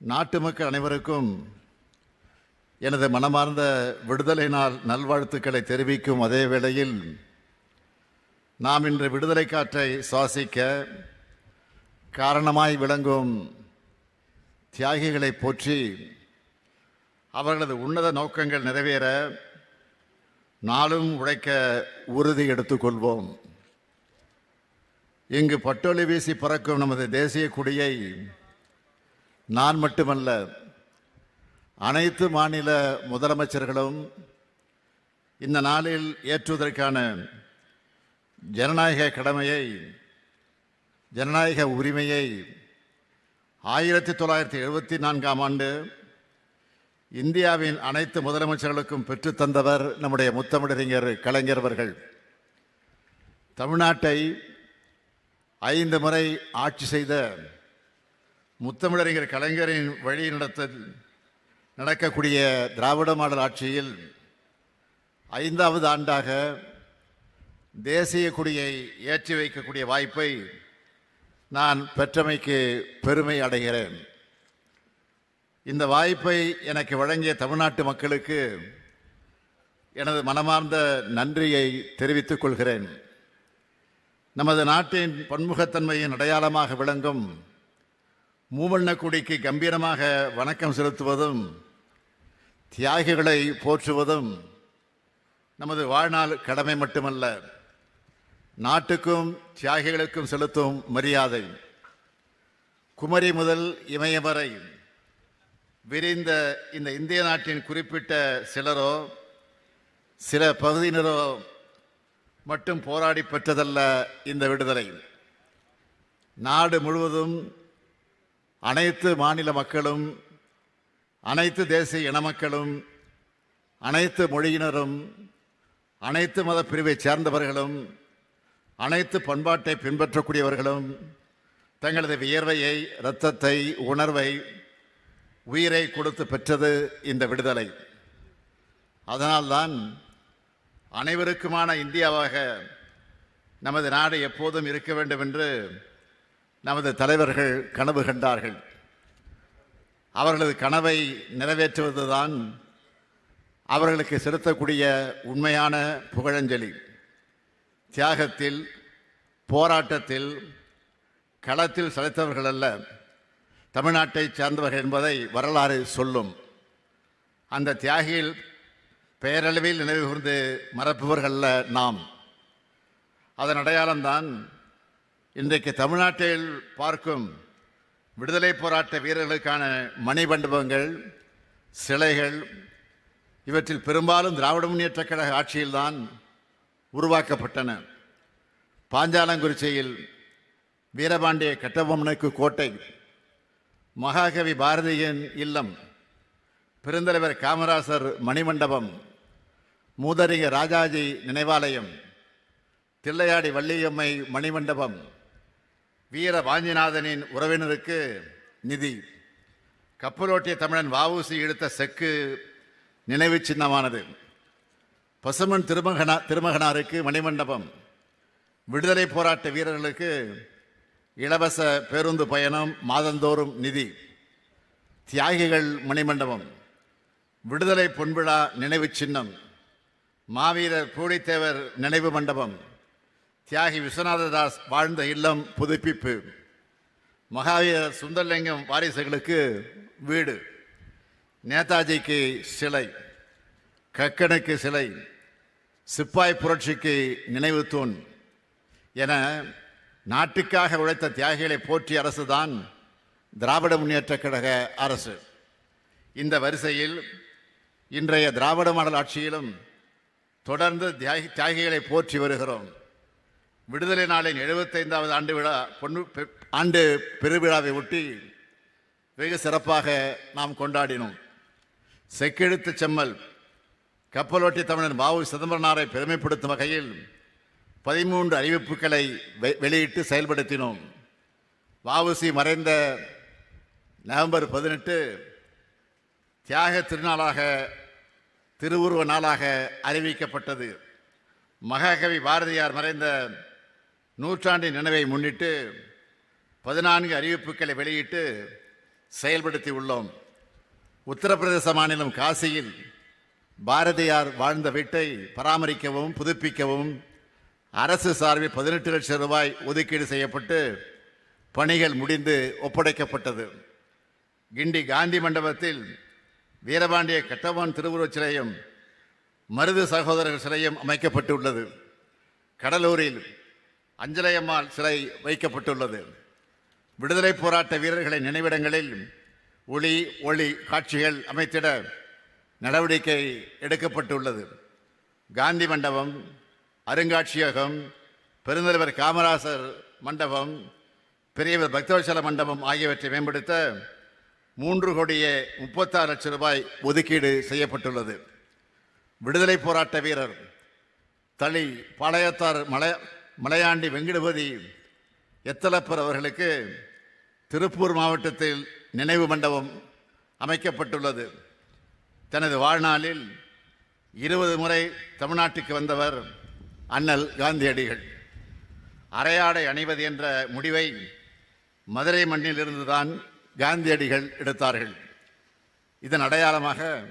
நாட்டு மக்கள் அனைவருக்கும் எனது மனமார்ந்த விடுதலை நாள் நல்வாழ்த்துக்களை தெரிவிக்கும் அதே வேளையில் நாம் இன்று விடுதலை காற்றை சுவாசிக்க காரணமாய் விளங்கும் தியாகிகளை போற்றி அவர்களது உன்னத நோக்கங்கள் நிறைவேற நாளும் உழைக்க உறுதி எடுத்துக்கொள்வோம். இங்கு பட்டொலி வீசி பறக்கும் நமது தேசிய கொடியை நான் மட்டுமல்ல அனைத்து மாநில முதலமைச்சர்களும் இந்த நாளில் ஏற்றுவதற்கான ஜனநாயக கடமையை ஜனநாயக உரிமையை ஆயிரத்தி தொள்ளாயிரத்தி எழுபத்தி நான்காம் ஆண்டு இந்தியாவின் அனைத்து முதலமைச்சர்களுக்கும் பெற்றுத்தந்தவர் நம்முடைய முத்தமிழறிஞர் கலைஞர் அவர்கள். தமிழ்நாட்டை ஐந்து முறை ஆட்சி செய்த முத்தமிழறிஞர் கலைஞரின் வழி நடத்த நடக்கக்கூடிய திராவிட மாடல் ஆட்சியில் ஐந்தாவது ஆண்டாக தேசிய கொடியை ஏற்றி வைக்கக்கூடிய வாய்ப்பை நான் பெற்றமைக்கு பெருமை அடைகிறேன். இந்த வாய்ப்பை எனக்கு வழங்கிய தமிழ்நாட்டு மக்களுக்கு எனது மனமார்ந்த நன்றியை தெரிவித்துக் கொள்கிறேன். நமது நாட்டின் பன்முகத்தன்மையின் அடையாளமாக விளங்கும் மூவண்ண கொடிக்கு கம்பீரமாக வணக்கம் செலுத்துவதும் தியாகிகளை போற்றுவதும் நமது வாழ்நாள் கடமை மட்டுமல்ல நாட்டுக்கும் தியாகிகளுக்கும் செலுத்தும் மரியாதை. குமரி முதல் இமயம் வரை விரிந்த இந்த இந்திய நாட்டின் குறிப்பிட்ட சிலரோ சில பகுதியினரோ மட்டும் போராடி பெற்றதல்ல இந்த விடுதலை. நாடு முழுவதும் அனைத்து மாநில மக்களும் அனைத்து தேசிய இன மக்களும் அனைத்து மொழியினரும் அனைத்து மத பிரிவைச் சேர்ந்தவர்களும் அனைத்து பண்பாட்டை பின்பற்றக்கூடியவர்களும் தங்களது வியர்வையை இரத்தத்தை உணர்வை உயிரை கொடுத்து பெற்றது இந்த விடுதலை. அதனால்தான் அனைவருக்குமான இந்தியாவாக நமது நாடு எப்போதும் இருக்க வேண்டும் என்று நமது தலைவர்கள் கனவு கண்டார்கள். அவர்களது கனவை நிறைவேற்றுவதுதான் அவர்களுக்கு செலுத்தக்கூடிய உண்மையான புகழஞ்சலி. தியாகத்தில் போராட்டத்தில் களத்தில் செலுத்தவர்கள் அல்ல. தமிழ்நாட்டை சார்ந்தவர்கள் என்பதை வரலாறு சொல்லும். அந்த தியாகியில் பெயரளவில் நினைவு கூர்ந்து மறப்பவர்கள் நாம். அதன் அடையாளம்தான் இன்றைக்கு தமிழ்நாட்டில் பார்க்கும் விடுதலை போராட்ட வீரர்களுக்கான மணிமண்டபங்கள் சிலைகள் இவற்றில் பெரும்பாலும் திராவிட முன்னேற்ற கழக ஆட்சியில்தான் உருவாக்கப்பட்டன. பாஞ்சாலங்குறிச்சியில் வீரபாண்டிய கட்டபொம்மனுக்கு கோட்டை மகாகவி பாரதியின் இல்லம் பெருந்தலைவர் காமராசர் மணிமண்டபம் மூதறிஞர் ராஜாஜி நினைவாலயம் தில்லையாடி வள்ளியம்மை மணிமண்டபம் வீர வாஞ்சிநாதனின் உறவினருக்கு நிதி. கப்பலோட்டிய தமிழன் வாவூசி எடுத்த செக்கு நினைவு சின்னமானது. பசுமன் திருமகனா திருமகனாருக்கு மணிமண்டபம். விடுதலை போராட்ட வீரர்களுக்கு இலவச பேருந்து பயணம் மாதந்தோறும் நிதி. தியாகிகள் மணிமண்டபம். விடுதலை பொன்விழா நினைவு சின்னம். மாவீரர் கூடித்தேவர் நினைவு மண்டபம். தியாகி விஸ்வநாததாஸ் வாழ்ந்த இல்லம் புதுப்பிப்பு. மகாவீரர் சுந்தரலிங்கம் வாரிசுகளுக்கு வீடு. நேதாஜிக்கு சிலை. கக்கனுக்கு சிலை. சிப்பாய் புரட்சிக்கு நினைவு தூண். என நாட்டுக்காக உழைத்த தியாகிகளை போற்றிய அரசு தான் திராவிட முன்னேற்றக் கழக அரசு. இந்த வரிசையில் இன்றைய திராவிட மாடல் ஆட்சியிலும் தொடர்ந்து தியாகி தியாகிகளை போற்றி வருகிறோம். விடுதலை நாளின் எழுபத்தைந்தாவது ஆண்டு விழா பொண்ணு ஆண்டு பெருவிழாவை ஒட்டி வெகு சிறப்பாக நாம் கொண்டாடினோம். செக்கெழுத்து செம்மல் கப்பலோட்டி தமிழன் பாபு சிதம்பரனாரை பெருமைப்படுத்தும் வகையில் பதிமூன்று அறிவிப்புகளை வெ- வெளியிட்டு செயல்படுத்தினோம். வாவுசி மறைந்த நவம்பர் பதினெட்டு தியாக திருநாளாக திருவுருவ நாளாக அறிவிக்கப்பட்டது. மகாகவி பாரதியார் மறைந்த நூற்றாண்டின் நினைவை முன்னிட்டு பதினான்கு அறிவிப்புகளை வெளியிட்டு செயல்படுத்தி உள்ளோம். உத்தரப்பிரதேச மாநிலம் காசியில் பாரதியார் வாழ்ந்த வீட்டை பராமரிக்கவும் புதுப்பிக்கவும் அரசு சார்பில் பதினெட்டு லட்சம் ரூபாய் ஒதுக்கீடு செய்யப்பட்டு பணிகள் முடிந்து ஒப்படைக்கப்பட்டது. கிண்டி காந்தி மண்டபத்தில் வீரபாண்டிய கட்டவான் திருவுருவச் சிலையும் மருது சகோதரர் சிலையும் அமைக்கப்பட்டுள்ளது. கடலூரில் அஞ்சலையம்மாள் சிலை வைக்கப்பட்டுள்ளது. விடுதலை போராட்ட வீரர்களின் நினைவிடங்களில் ஒளி ஒளி காட்சிகள் அமைத்திட நடவடிக்கை எடுக்கப்பட்டுள்ளது. காந்தி மண்டபம் அருங்காட்சியகம் பெருந்தலைவர் காமராசர் மண்டபம் பெரியவர் பக்தவச்சல மண்டபம் ஆகியவற்றை மேம்படுத்த மூன்று கோடியே முப்பத்தாறு லட்சம் ரூபாய் ஒதுக்கீடு செய்யப்பட்டுள்ளது. விடுதலை போராட்ட வீரர் தளி பாளையத்தார் மலை மலையாண்டி வெங்கடபதி எத்தலப்பர் அவர்களுக்கு திருப்பூர் மாவட்டத்தில் நினைவு மண்டபம் அமைக்கப்பட்டுள்ளது. தனது வாழ்நாளில் இருபது முறை தமிழ்நாட்டுக்கு வந்தவர் அண்ணல் காந்தியடிகள். அரையாடை அணிவது என்ற முடிவை மதுரை மண்ணிலிருந்துதான் காந்தியடிகள் எடுத்தார்கள். இதன் அடையாளமாக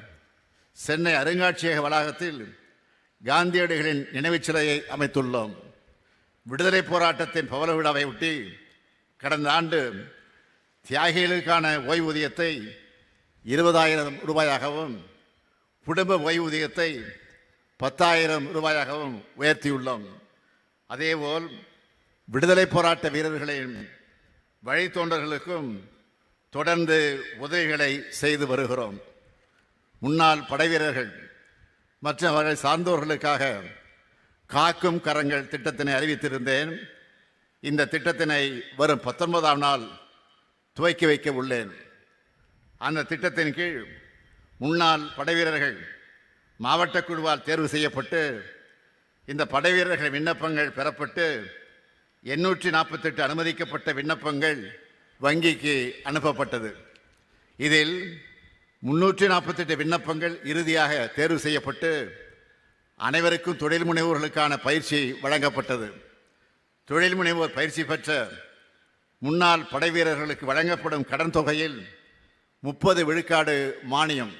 சென்னை அருங்காட்சியக வளாகத்தில் காந்தியடிகளின் நினைவுச் சிலையை அமைத்துள்ளோம். விடுதலை போராட்டத்தின் பவள விழாவை ஒட்டி கடந்த ஆண்டு தியாகிகளுக்கான ஓய்வூதியத்தை இருபதாயிரம் ரூபாயாகவும் குடும்ப ஓய்வூதியத்தை பத்தாயிரம் ரூபாயாகவும் உயர்த்தியுள்ளோம். அதேபோல் விடுதலை போராட்ட வீரர்களின் வழித்தோன்றர்களுக்கும் தொடர்ந்து உதவிகளை செய்து வருகிறோம். முன்னாள் படைவீரர்கள் மற்றும் அவர்களை சார்ந்தோர்களுக்காக காக்கும் கரங்கள் திட்டத்தினை அறிவித்திருந்தேன். இந்த திட்டத்தினை வரும் பத்தொன்பதாம் நாள் துவக்கி வைக்க உள்ளேன். அந்த திட்டத்தின் கீழ் முன்னாள் படைவீரர்கள் மாவட்ட குழுவால் தேர்வு செய்யப்பட்டு இந்த படைவீரர்கள் விண்ணப்பங்கள் பெறப்பட்டு எண்ணூற்றி நாற்பத்தெட்டு அனுமதிக்கப்பட்ட விண்ணப்பங்கள் வங்கிக்கு அனுப்பப்பட்டது. இதில் முன்னூற்றி நாற்பத்தெட்டு விண்ணப்பங்கள் இறுதியாக தேர்வு செய்யப்பட்டு அனைவருக்கும் தொழில் முனைவோர்களுக்கான பயிற்சி வழங்கப்பட்டது. தொழில் முனைவோர் பயிற்சி பெற்ற முன்னாள் படைவீரர்களுக்கு வழங்கப்படும் கடன் தொகையில் முப்பது விழுக்காடு மானியம்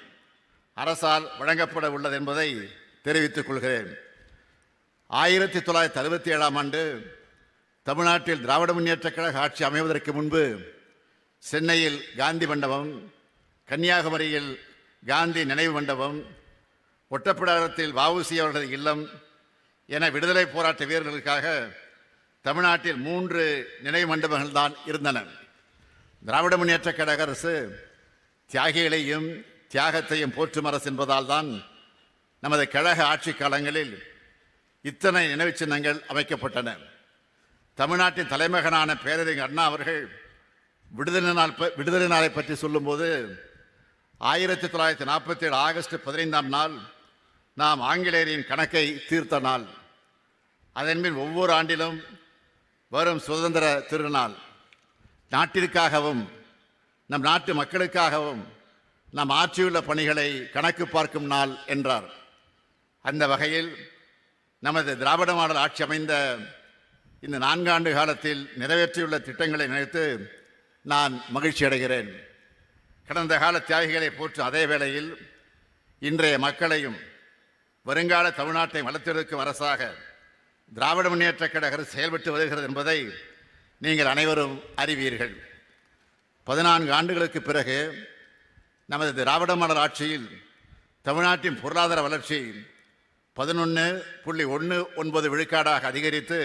அரசால் வழங்கப்பட உள்ளது என்பதை தெரிவித்துக் கொள்கிறேன். ஆயிரத்தி தொள்ளாயிரத்தி அறுபத்தி ஏழாம் ஆண்டு தமிழ்நாட்டில் திராவிட முன்னேற்றக் கழக ஆட்சி அமைவதற்கு முன்பு சென்னையில் காந்தி மண்டபம் கன்னியாகுமரியில் காந்தி நினைவு மண்டபம் ஒட்டப்பிடாரத்தில் வஉசி அவர்களது இல்லம் என விடுதலை போராட்ட வீரர்களுக்காக தமிழ்நாட்டில் மூன்று நினைவு மண்டபங்கள் தான் இருந்தன. திராவிட முன்னேற்ற கழக அரசு தியாகிகளையும் தியாகத்தையும் போற்றும் அரசு என்பதால் தான் நமது கழக ஆட்சி காலங்களில் இத்தனை நினைவுச் சின்னங்கள் அமைக்கப்பட்டன. தமிழ்நாட்டின் தலைமகனான பேரறிஞர் அண்ணா அவர்கள் விடுதலை நாள் ப- விடுதலை நாளை பற்றி சொல்லும்போது ஆயிரத்தி தொள்ளாயிரத்தி நாற்பத்தி ஏழு ஆகஸ்ட் பதினைந்தாம் நாள் நாம் ஆங்கிலேயரின் கணக்கை தீர்த்த நாள். அதன்பின் ஒவ்வொரு ஆண்டிலும் வரும் சுதந்திர திருநாள். நாட்டிற்காகவும் நம் நாட்டு மக்களுக்காகவும் நாம் ஆற்றியுள்ள பணிகளை கணக்கு பார்க்கும் நாள் என்றார். அந்த வகையில் நமது திராவிட மாடல் ஆட்சி அமைந்த இந்த நான்காண்டு காலத்தில் நிறைவேற்றியுள்ள திட்டங்களை நினைத்து நான் மகிழ்ச்சி அடைகிறேன். கடந்த கால தியாகிகளை போற்றும் அதே வேளையில் இன்றைய மக்களையும் வருங்கால தமிழ்நாட்டை வளர்த்துவதற்கு அரசாக திராவிட முன்னேற்ற கழக அரசு செயல்பட்டு வருகிறது என்பதை நீங்கள் அனைவரும் அறிவீர்கள். பதினான்கு ஆண்டுகளுக்கு பிறகு நமது திராவிட மாடல் ஆட்சியில் தமிழ்நாட்டின் பொருளாதார வளர்ச்சி பதினொன்று புள்ளி ஒன்று ஒன்பது விழுக்காடாக அதிகரித்து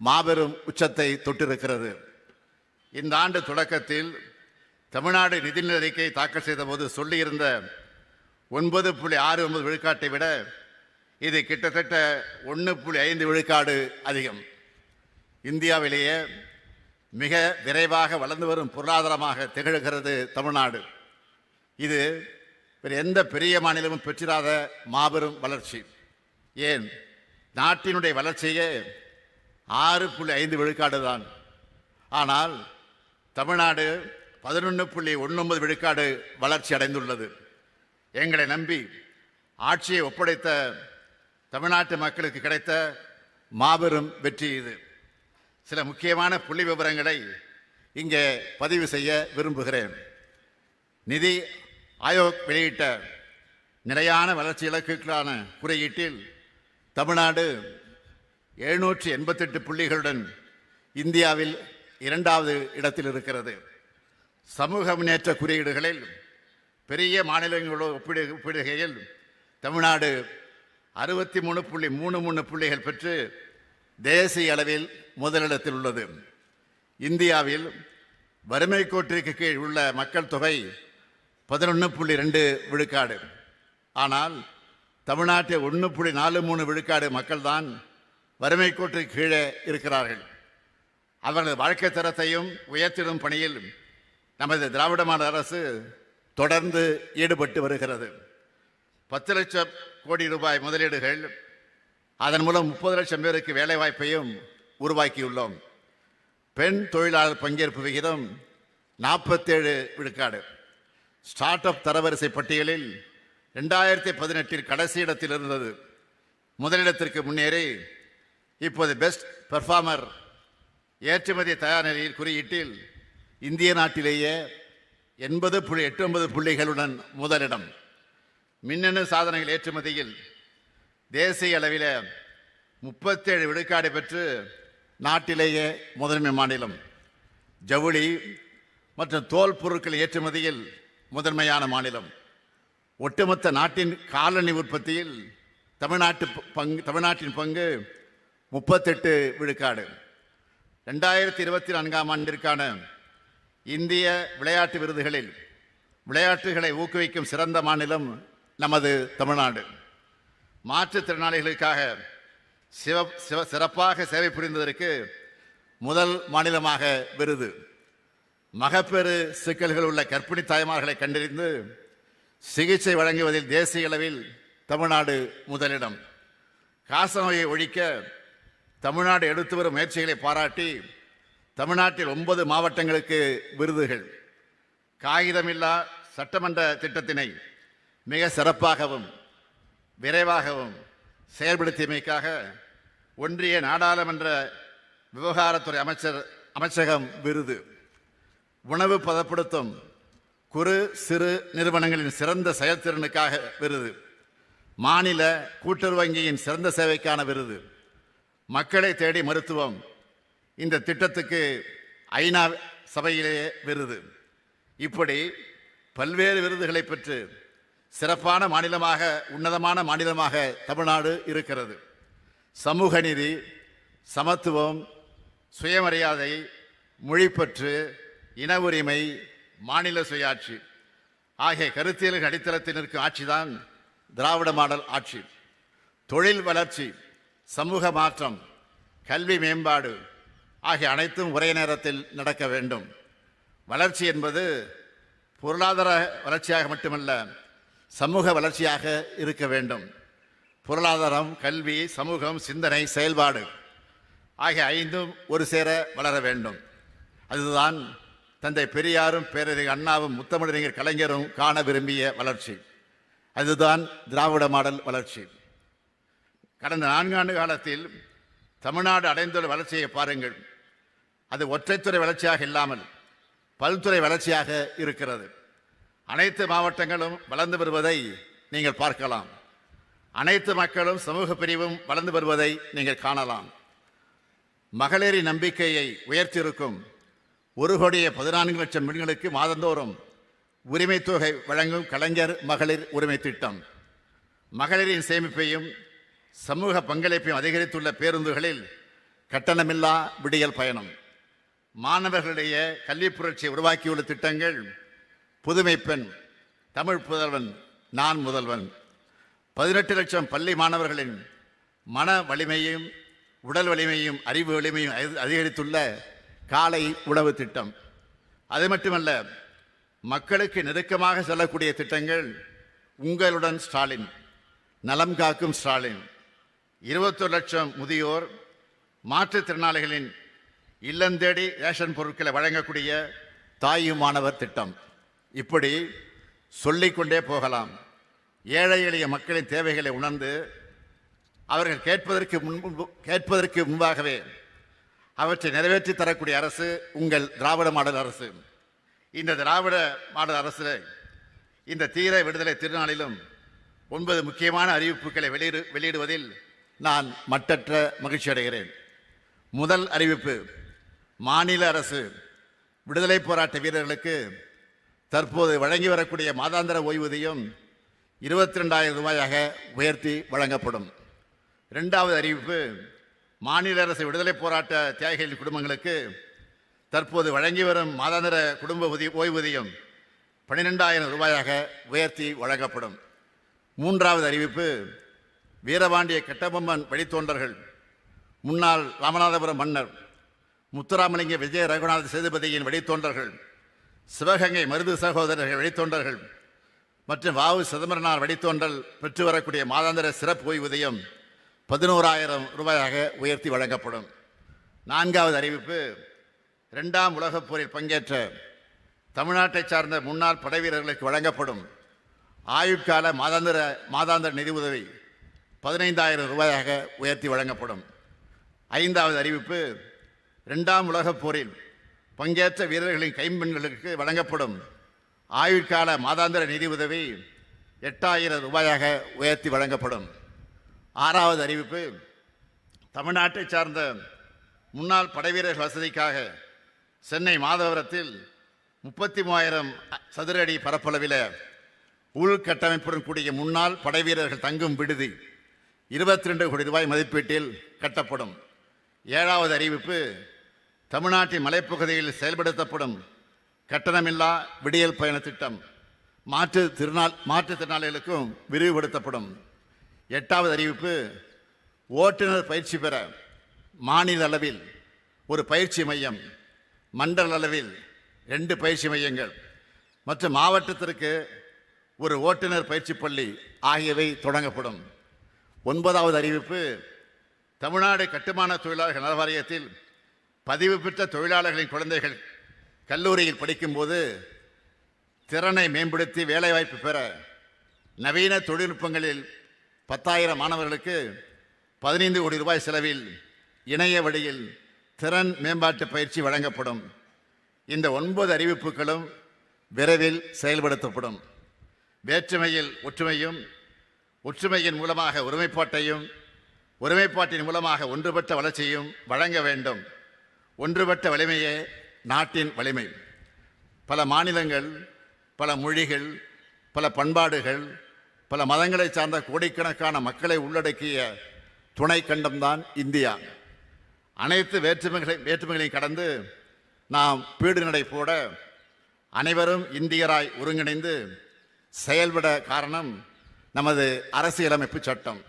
மாபெரும் உச்சத்தை தொட்டிருக்கிறது. இந்த ஆண்டு தொடக்கத்தில் தமிழ்நாடு நிதிநிலை அறிக்கை தாக்கல் செய்தபோது சொல்லியிருந்த ஒன்பது புள்ளி ஆறு ஒன்பது விழுக்காட்டை விட இது கிட்டத்தட்ட ஒன்று புள்ளி ஐந்து விழுக்காடு அதிகம். இந்தியாவிலேயே மிக விரைவாக வளர்ந்து வரும் பொருளாதாரமாக திகழ்கிறது தமிழ்நாடு. இது வேறு எந்த பெரிய மாநிலமும் பெற்றிராத மாபெரும் வளர்ச்சி. ஏன்? நாட்டினுடைய வளர்ச்சியே ஆறு புள்ளி ஐந்து விழுக்காடு தான். ஆனால் தமிழ்நாடு பதினொன்று புள்ளி ஒன்பது விழுக்காடு வளர்ச்சி அடைந்துள்ளது. எங்களை நம்பி ஆட்சியை ஒப்படைத்த தமிழ்நாட்டு மக்களுக்கு கிடைத்த மாபெரும் வெற்றி இது. சில முக்கியமான புள்ளி விவரங்களை இங்கே பதிவு செய்ய விரும்புகிறேன். நிதி ஆயோக் வெளியிட்ட நிலையான வளர்ச்சி இலக்குகளான குறியீட்டில் தமிழ்நாடு எழுநூற்றி எண்பத்தெட்டு புள்ளிகளுடன் இந்தியாவில் இரண்டாவது இடத்தில் இருக்கிறது. சமூக முன்னேற்ற குறியீடுகளில் பெரிய மாநிலங்களோடு ஒப்பிடு ஒப்பிடுகையில் தமிழ்நாடு அறுபத்தி மூணு புள்ளி மூணு மூணு புள்ளிகள் பெற்று தேசிய அளவில் முதலிடத்தில் உள்ளது. இந்தியாவில் வறுமை கோட்டிற்கு கீழ் உள்ள மக்கள் தொகை பதினொன்று புள்ளி ரெண்டு விழுக்காடு. ஆனால் தமிழ்நாட்டில் ஒன்று புள்ளி நாலு மூணு விழுக்காடு மக்கள்தான் வறுமை கோட்டிற்கு கீழே இருக்கிறார்கள். அவர்களது வாழ்க்கை தரத்தையும் உயர்த்திடும் பணியில் நமது திராவிட மாநில அரசு தொடர்ந்து ஈடுபட்டு வருகிறது. பத்து லட்சம் கோடி ரூபாய் முதலீடுகள். அதன் மூலம் முப்பது லட்சம் பேருக்கு வேலைவாய்ப்பையும் உருவாக்கியுள்ளோம். பெண் தொழிலாளர் பங்கேற்பு விகிதம் நாற்பத்தேழு விழுக்காடு. ஸ்டார்ட் அப் தரவரிசை பட்டியலில் ரெண்டாயிரத்தி பதினெட்டில் கடைசி இடத்தில் இருந்தது. முதலிடத்திற்கு முன்னேறி இப்போது பெஸ்ட் பெர்ஃபார்மர் ஏற்றுமதி தயார் நிலையில் குறியீட்டில் இந்திய நாட்டிலேயே எண்பது புள்ளி எட்டு ஒன்பது புள்ளிகளுடன் முதலிடம். மின்னணு சாதனங்கள் ஏற்றுமதியில் தேசிய அளவில் முப்பத்தேழு விழுக்காடு பெற்று நாட்டிலேயே முதன்மை மாநிலம். ஜவுளி மற்றும் தோல் பொருட்கள் ஏற்றுமதியில் முதன்மையான மாநிலம். ஒட்டுமொத்த நாட்டின் காலணி உற்பத்தியில் தமிழ்நாட்டு பங்கு தமிழ்நாட்டின் பங்கு முப்பத்தெட்டு விழுக்காடு. ரெண்டாயிரத்தி இருபத்தி நான்காம் ஆண்டிற்கான இந்திய விளையாட்டு விருதுகளில் விளையாட்டுகளை ஊக்குவிக்கும் சிறந்த மாநிலம் நமது தமிழ்நாடு. மாற்றுத்திறனாளிகளுக்காக சிவ சிவ சிறப்பாக சேவை புரிந்ததற்கு முதல் மாநிலமாக விருது. மகப்பேறு சிக்கல்கள் உள்ள கர்ப்பிணி தாய்மார்களை கண்டறிந்து சிகிச்சை வழங்குவதில் தேசிய அளவில் தமிழ்நாடு முதலிடம். காசநோயை ஒழிக்க தமிழ்நாடு எடுத்து வரும் முயற்சிகளை பாராட்டி தமிழ்நாட்டில் ஒன்பது மாவட்டங்களுக்கு விருதுகள். காகிதமில்லா சட்டமன்ற திட்டத்தினை மிக சிறப்பாகவும் விரைவாகவும் செயல்படுத்தியமைக்காக ஒன்றிய நாடாளுமன்ற விவகாரத்துறை அமைச்சர் அமைச்சகம் விருது. உணவு பதப்படுத்தும் குறு சிறு நிறுவனங்களின் சிறந்த செயல்திறனுக்காக விருது. மாநில கூட்டுறவு வங்கியின் சிறந்த சேவைக்கான விருது. மக்களை தேடி மருத்துவம். இந்த திட்டத்துக்கு ஐநா சபையிலேயே விருது. இப்படி பல்வேறு விருதுகளை பெற்று சிறப்பான மாநிலமாக உன்னதமான மாநிலமாக தமிழ்நாடு இருக்கிறது. சமூக நீதி சமத்துவம் சுயமரியாதை மொழிப்பற்று இன உரிமை மாநில சுயாட்சி ஆகிய கருத்தியலின் அடித்தளத்தில் நிற்கும் ஆட்சிதான் திராவிட மாடல் ஆட்சி. தொழில் வளர்ச்சி சமூக மாற்றம் கல்வி மேம்பாடு ஆகிய அனைத்தும் ஒரே நேரத்தில் நடக்க வேண்டும். வளர்ச்சி என்பது பொருளாதார வளர்ச்சியாக மட்டுமல்ல சமூக வளர்ச்சியாக இருக்க வேண்டும். பொருளாதாரம் கல்வி சமூகம் சிந்தனை செயல்பாடு ஆகிய ஐந்தும் ஒரு சேர வளர வேண்டும். அதுதான் தந்தை பெரியாரும் பேரறிஞர் அண்ணாவும் முத்தமிழறிஞர் கலைஞரும் காண விரும்பிய வளர்ச்சி. அதுதான் திராவிட மாடல் வளர்ச்சி. கடந்த நான்காண்டு காலத்தில் தமிழ்நாடு அடைந்துள்ள வளர்ச்சியை பாருங்கள். அது ஒற்றைத்துறை வளர்ச்சியாக இல்லாமல் பல்துறை வளர்ச்சியாக இருக்கிறது. அனைத்து மாவட்டங்களும் வளர்ந்து வருவதை நீங்கள் பார்க்கலாம். அனைத்து மக்களும் சமூக பிரிவும் வளர்ந்து வருவதை நீங்கள் காணலாம். மகளிரின் நம்பிக்கையை உயர்த்தியிருக்கும் ஒரு கோடியே பதினான்கு லட்சம் பெண்களுக்கு மாதந்தோறும் உரிமை தொகை வழங்கும் கலைஞர் மகளிர் உரிமை திட்டம். மகளிரின் சேமிப்பையும் சமூக பங்களிப்பையும் அதிகரித்துள்ள பேருந்துகளில் கட்டணமில்லா விடியல் பயணம். மாணவர்களிடையே கல்வி புரட்சியை உருவாக்கியுள்ள திட்டங்கள் புதுமை பெண் தமிழ் புதல்வன் நான் முதல்வன். பதினெட்டு லட்சம் பள்ளி மாணவர்களின் மன வலிமையும் உடல் வலிமையும் அறிவு வலிமையும் அதி- அதிகரித்துள்ள காலை உணவு திட்டம். அது மட்டுமல்ல மக்களுக்கு நெருக்கமாக செல்லக்கூடிய திட்டங்கள் உங்களுடன் ஸ்டாலின் நலம் காக்கும் ஸ்டாலின். இருபத்தொரு லட்சம் முதியோர் மாற்றுத்திறனாளிகளின் இல்லந்தேடி ரேஷன் பொருட்களை வழங்கக்கூடிய தாயும் மாணவர் திட்டம். இப்படி சொல்லிக்கொண்டே போகலாம். ஏழை எளிய மக்களின் தேவைகளை உணர்ந்து அவர்கள் கேட்பதற்கு முன்பு கேட்பதற்கு முன்பாகவே அவற்றை நிறைவேற்றி தரக்கூடிய அரசு உங்கள் திராவிட மாடல் அரசு. இந்த திராவிட மாடல் அரசு இந்த தீர விடுதலை திருநாளிலும் ஒன்பது முக்கியமான அறிவிப்புகளை வெளியிடு வெளியிடுவதில் நான் மட்டற்ற மகிழ்ச்சி அடைகிறேன். முதல் அறிவிப்பு மாநில அரசு விடுதலை போராட்ட வீரர்களுக்கு தற்போது வழங்கி வரக்கூடிய மாதாந்திர ஓய்வூதியம் இருபத்தி ரெண்டாயிரம் ரூபாயாக உயர்த்தி வழங்கப்படும். ரெண்டாவது அறிவிப்பு மாநில அரசு விடுதலை போராட்ட தியாகிகளின் குடும்பங்களுக்கு தற்போது வழங்கி வரும் மாதாந்திர குடும்ப உதவி ஓய்வூதியம் பன்னிரெண்டாயிரம் ரூபாயாக உயர்த்தி வழங்கப்படும். மூன்றாவது அறிவிப்பு வீரபாண்டிய கட்டபொம்மன் வழித்தோன்றர்கள் முன்னாள் ராமநாதபுரம் மன்னர் முத்துராமலிங்க விஜய ரகுநாத சேதுபதியின் வழித்தோன்றர்கள் சிவகங்கை மருது சகோதரர்கள் வழித்தொண்டர்கள் மற்றும் வாவு சிதம்பரனார் வழித்தோன்றல் பெற்று வரக்கூடிய மாதாந்திர சிறப்பு ஓய்வூதியம் பதினோராயிரம் ரூபாயாக உயர்த்தி வழங்கப்படும். நான்காவது அறிவிப்பு ரெண்டாம் உலகப் போரில் பங்கேற்ற தமிழ்நாட்டைச் சார்ந்த முன்னாள் படைவீரர்களுக்கு வழங்கப்படும் ஆயுட்கால மாதாந்திர மாதாந்திர நிதி உதவி பதினைந்தாயிரம் ரூபாயாக உயர்த்தி வழங்கப்படும். ஐந்தாவது அறிவிப்பு ரெண்டாம் உலகப் போரில் பங்கேற்ற வீரர்களின் கைம்பெண்களுக்கு வழங்கப்படும் ஆயுட்கால மாதாந்திர நிதி உதவி எட்டாயிரம் ரூபாயாக உயர்த்தி வழங்கப்படும். ஆறாவது அறிவிப்பு தமிழ்நாட்டைச் சார்ந்த முன்னாள் படைவீரர்கள் வசதிக்காக சென்னை மாதவரத்தில் முப்பத்தி மூவாயிரம் சதுர அடி பரப்பளவில் உள்கட்டமைப்புடன் கூடிய முன்னாள் படைவீரர்கள் தங்கும் விடுதி இருபத்தி ரெண்டு கோடி ரூபாய் மதிப்பீட்டில் கட்டப்படும். ஏழாவது அறிவிப்பு தமிழ்நாட்டின் மலைப்பகுதியில் செயல்படுத்தப்படும் கட்டணமில்லா விடியல் பயண திட்டம் மாற்று திருநாள் மாற்றுத்திறனாளிகளுக்கும் விரிவுபடுத்தப்படும். எட்டாவது அறிவிப்பு ஓட்டுநர் பயிற்சி பெற மாநில அளவில் ஒரு பயிற்சி மையம் மண்டல அளவில் ரெண்டு பயிற்சி மையங்கள் மற்றும் மாவட்டத்திற்கு ஒரு ஓட்டுநர் பயிற்சி பள்ளி ஆகியவை தொடங்கப்படும். ஒன்பதாவது அறிவிப்பு தமிழ்நாடு கட்டுமான தொழிலாளர்கள் நல வாரியத்தில் பதிவு பெற்ற தொழிலாளர்களின் குழந்தைகள் கல்லூரியில் படிக்கும்போது திறனை மேம்படுத்தி வேலைவாய்ப்பு பெற நவீன தொழில்நுட்பங்களில் பத்தாயிரம் மாணவர்களுக்கு பதினைந்து கோடி ரூபாய் செலவில் இணைய வழியில் திறன் மேம்பாட்டு பயிற்சி வழங்கப்படும். இந்த ஒன்பது அறிவிப்புகளும் விரைவில் செயல்படுத்தப்படும். வேற்றுமையில் ஒற்றுமையும் ஒற்றுமையின் மூலமாக ஒருமைப்பாட்டையும் ஒருமைப்பாட்டின் மூலமாக ஒன்றுபட்ட வளர்ச்சியும் வழங்க வேண்டும். ஒன்றுபட்ட வலிமையே நாட்டின் வலிமை. பல மாநிலங்கள் பல மொழிகள் பல பண்பாடுகள் பல மதங்களை சார்ந்த கோடிக்கணக்கான மக்களை உள்ளடக்கிய துணை கண்டம்தான் இந்தியா. அனைத்து வேற்றுமைகளை வேற்றுமைகளையும் கடந்து நாம் பீடு நடை போட அனைவரும் இந்தியராய் ஒருங்கிணைந்து செயல்பட காரணம் நமது அரசியலமைப்பு சட்டம்.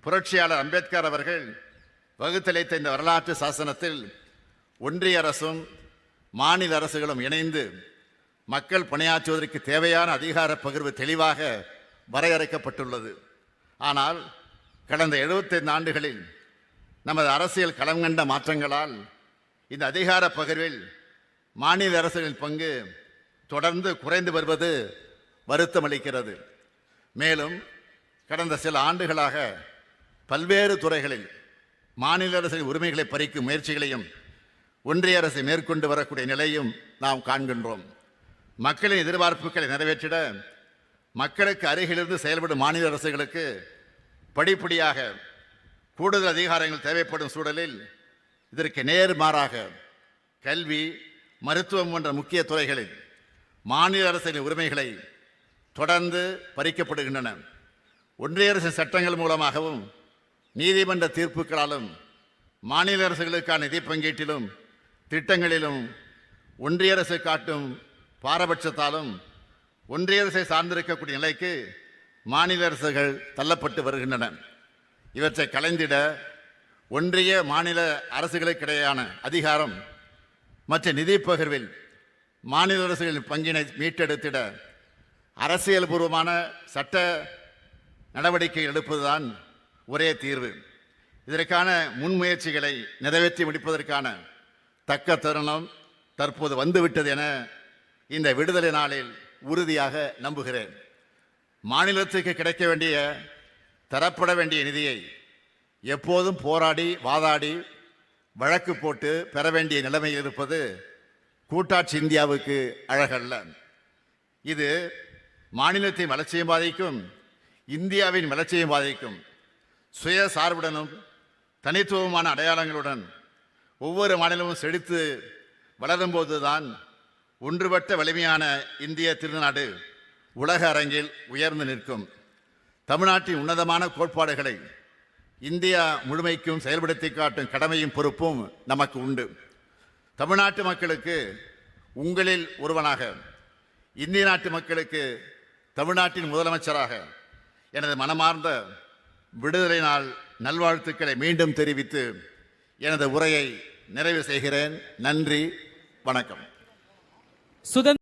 புரட்சியாளர் அம்பேத்கர் அவர்கள் வகுத்தளித்த இந்த வரலாற்று சாசனத்தில் ஒன்றிய அரசும் மாநில அரசுகளும் இணைந்து மக்கள் பணியாற்றுவதற்கு தேவையான அதிகார பகிர்வு தெளிவாக வரையறுக்கப்பட்டுள்ளது. ஆனால் கடந்த 75 ஆண்டுகளில் நமது அரசியல் களம் கண்ட மாற்றங்களால் இந்த அதிகார பகிர்வில் மாநில அரசுகளின் பங்கு தொடர்ந்து குறைந்து வருவது வருத்தமளிக்கிறது மேலும் கடந்த சில ஆண்டுகளாக பல்வேறு துறைகளில் மாநில அரசின் உரிமைகளை பறிக்கும் முயற்சிகளையும் ஒன்றிய அரசு மேற்கொண்டு வரக்கூடிய நிலையும் நாம் காண்கின்றோம். மக்களின் எதிர்பார்ப்புகளை நிறைவேற்றிட மக்களுக்கு அருகிலிருந்து செயல்படும் மாநில அரசுகளுக்கு படிப்படியாக கூடுதல் அதிகாரங்கள் தேவைப்படும் சூழலில் இதற்கு நேர்மாறாக கல்வி மருத்துவம் போன்ற முக்கிய துறைகளில் மாநில அரசின் உரிமைகளை தொடர்ந்து பறிக்கப்படுகின்றன. ஒன்றிய அரசின் சட்டங்கள் மூலமாகவும் நீதிமன்ற தீர்ப்புகளாலும் மாநில அரசுகளுக்கான நிதி பங்கீட்டிலும் திட்டங்களிலும் ஒன்றிய அரசு காட்டும் பாரபட்சத்தாலும் ஒன்றிய அரசை சார்ந்திருக்கக்கூடிய நிலைக்கு மாநில அரசுகள் தள்ளப்பட்டு வருகின்றன. இவற்றை கலைந்திட ஒன்றிய மாநில அரசுகளுக்கிடையான அதிகாரம் மற்றும் நிதி பகிர்வில் மாநில அரசுகளின் பங்கினை மீட்டெடுத்திட அரசியல்பூர்வமான சட்ட நடவடிக்கை எடுப்பதுதான் ஒரே தீர்வு. இதற்கான முன்முயற்சிகளை நிறைவேற்றி முடிப்பதற்கான தக்க தருணம் தற்போது வந்துவிட்டது என இந்த விடுதலை நாளில் உறுதியாக நம்புகிறேன். மாநிலத்துக்கு கிடைக்க வேண்டிய தரப்பட வேண்டிய நிதியை எப்போதும் போராடி வாதாடி வழக்கு போட்டு பெற வேண்டிய நிலைமையில் இருப்பது கூட்டாட்சி இந்தியாவுக்கு அழகல்ல. இது மாநிலத்தின் வளர்ச்சியும் பாதிக்கும் இந்தியாவின் வளர்ச்சியும் பாதிக்கும் சுய சார்புடனும் தனித்துவமான அடையாளங்களுடன் ஒவ்வொரு மாநிலமும் செழித்து வளரும்போதுதான் ஒன்றுபட்ட வலிமையான இந்திய திருநாடு உலக அரங்கில் உயர்ந்து நிற்கும். தமிழ்நாட்டின் உன்னதமான கோட்பாடுகளை இந்தியா முழுமைக்கும் செயல்படுத்தி காட்டும் கடமையும் பொறுப்பும் நமக்கு உண்டு. தமிழ்நாட்டு மக்களுக்கு உங்களில் ஒருவனாக இந்திய நாட்டு மக்களுக்கு தமிழ்நாட்டின் முதலமைச்சராக எனது மனமார்ந்த விடுதலை நாள் நல்வாழ்த்துக்களை மீண்டும் தெரிவித்து எனது உரையை நிறைவு செய்கிறேன். நன்றி. வணக்கம். சுதந்திர